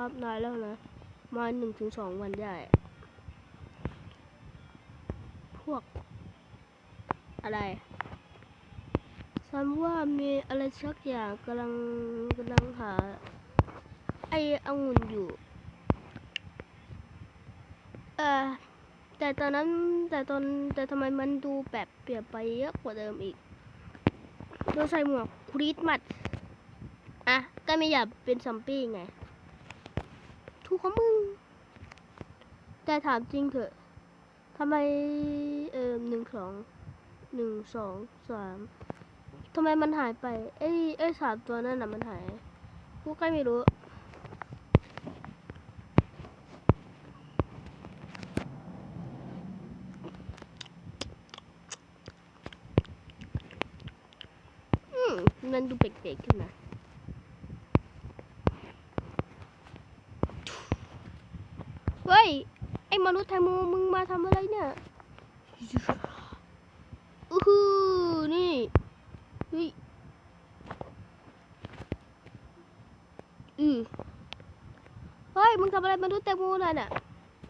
ครับนายแล้วนะ มาหนึ่งถึงสองวันได้ พวก อะไรฉันว่ามีอะไรสักอย่างกำลังกำลังหา ไอ้องุ่นอยู่ เออแต่ตอนนั้นแต่ตอนแต่ทำไมมันดูแบบเปลี่ยนไปเยอะกว่าเดิมอีกโดนใส่หมวกคริสต์มาสอะ ก็ไม่อยากเป็นซอมบี้ไง ถูกของมึง แต่ถามจริงเถอะทำไมเอ่อหนึ่งสองหนึ่งสองสามทำไมมันหายไปไอ้ไอ้สามตัวนั่นน่ะมันหายกูก็ไม่รู้อืมมันดูแปลกๆขึ้นนะเฮ้ย ไอ้ มนุษย์ไทยมูมึงมาทำอะไรเนี่ยอือฮือนี่เฮ้ยอือเฮ้ยมึงทำอะไรมนุษย์แตงโมน่ะน่ะ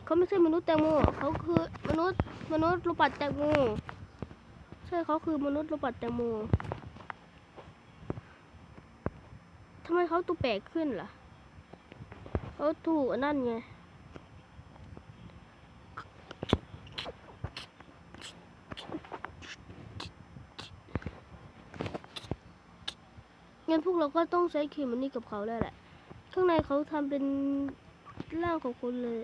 เขาไม่ใช่มนุษย์แตงโมเขาคือมนุษย์มนุษย์รูปัดแตงโมใช่เขาคือมนุษย์รูปัดแตงโมทำไมเขาตัวแปลกขึ้นล่ะเขาถูกนั่นไง งั้นพวกเราก็ต้องใช้ครีมอันนี้กับเขาแล้วแหละ ข้างในเขาทำเป็นร่างของคนเลย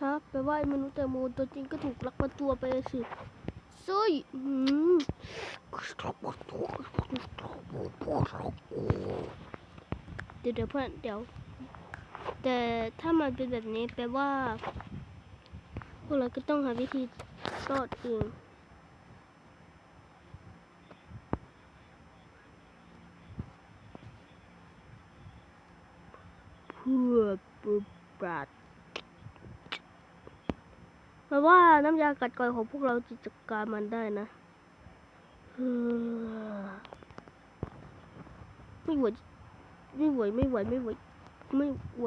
ฮะแปลว่าไอ้มนุษย์แตงโมตัวจริงก็ถูกลักพาตัวไปสิซุยอืมเดี๋ยวเดี๋ยวเพื่อนเดี๋ยว แต่ถ้ามันเป็นแบบนี้แปลว่า พวกเราก็ต้องหาวิธีรอดเองเพื่อปุบปัดเพราะว่าน้ำยากัดกร่อยของพวกเราจะจัดการมันได้นะไม่ไหวไม่ไหวไม่ไหวไม่ไหว ไม่ไหว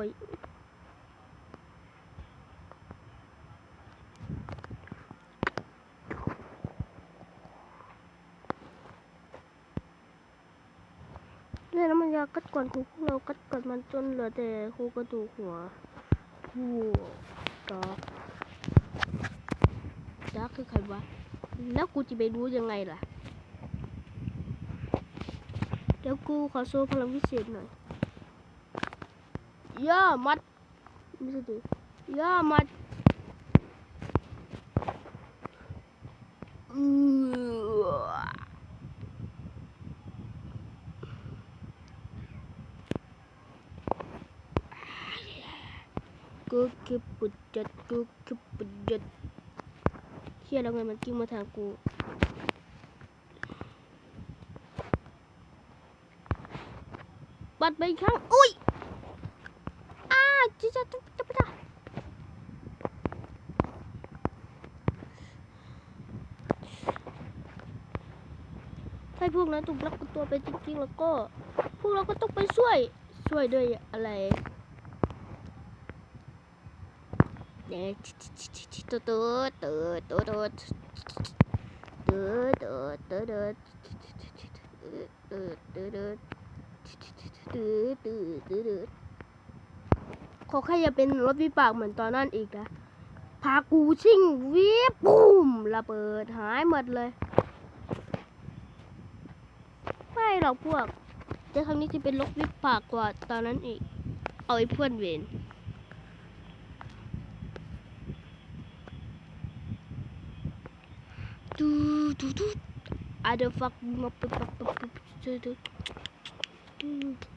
เนี่ยน้ำยากัดก่อนของพวกเรากัดก่อนมันจนเหลือแต่ครงกระดูกหัวผู้ดอกดักคือใครวะ แล้วกูจะไปรู้ยังไงล่ะ เดี๋ยวกูขอโชว์พลังวิเศษหน่อย Ya mat. Bisa tuh. Ya mat. cứ kịp bật giật, cứ kịp bật giật Khi là người mà kêu mà thằng cô Bật bên khác, ui จัดเฮียแล้วไงมันกิ้งมาทางกูบัดไปอีกครั้งอุ้ยอ้าถ้าพวกนั้นถูกลักตัวไปจริงๆแล้วก็ พวกเราก็ต้องไปช่วย ช่วยด้วยอะไรเนี่ยตุ๊ดตุ๊ดตุ๊ดตุ๊ดตุ๊ดตุ๊ดตุ๊ดตุ๊ดตุ๊ดตุ๊ดตุ๊ดตุ๊ดตุ๊ดตุ๊ดตุ๊ดตุ๊ด ขอแค่อย่าเป็นรถวิบากเหมือนตอนนั้นอีกนะพากูชิ่งวิบปุ้มระเบิดหายหมดเลย ไม่หรอกพวกแต่ครั้งนี้จะเป็นรถวิบากกว่าตอนนั้นอีก เอาไอ้เพื่อนเวนดูดูดู I don't fuck up up up up up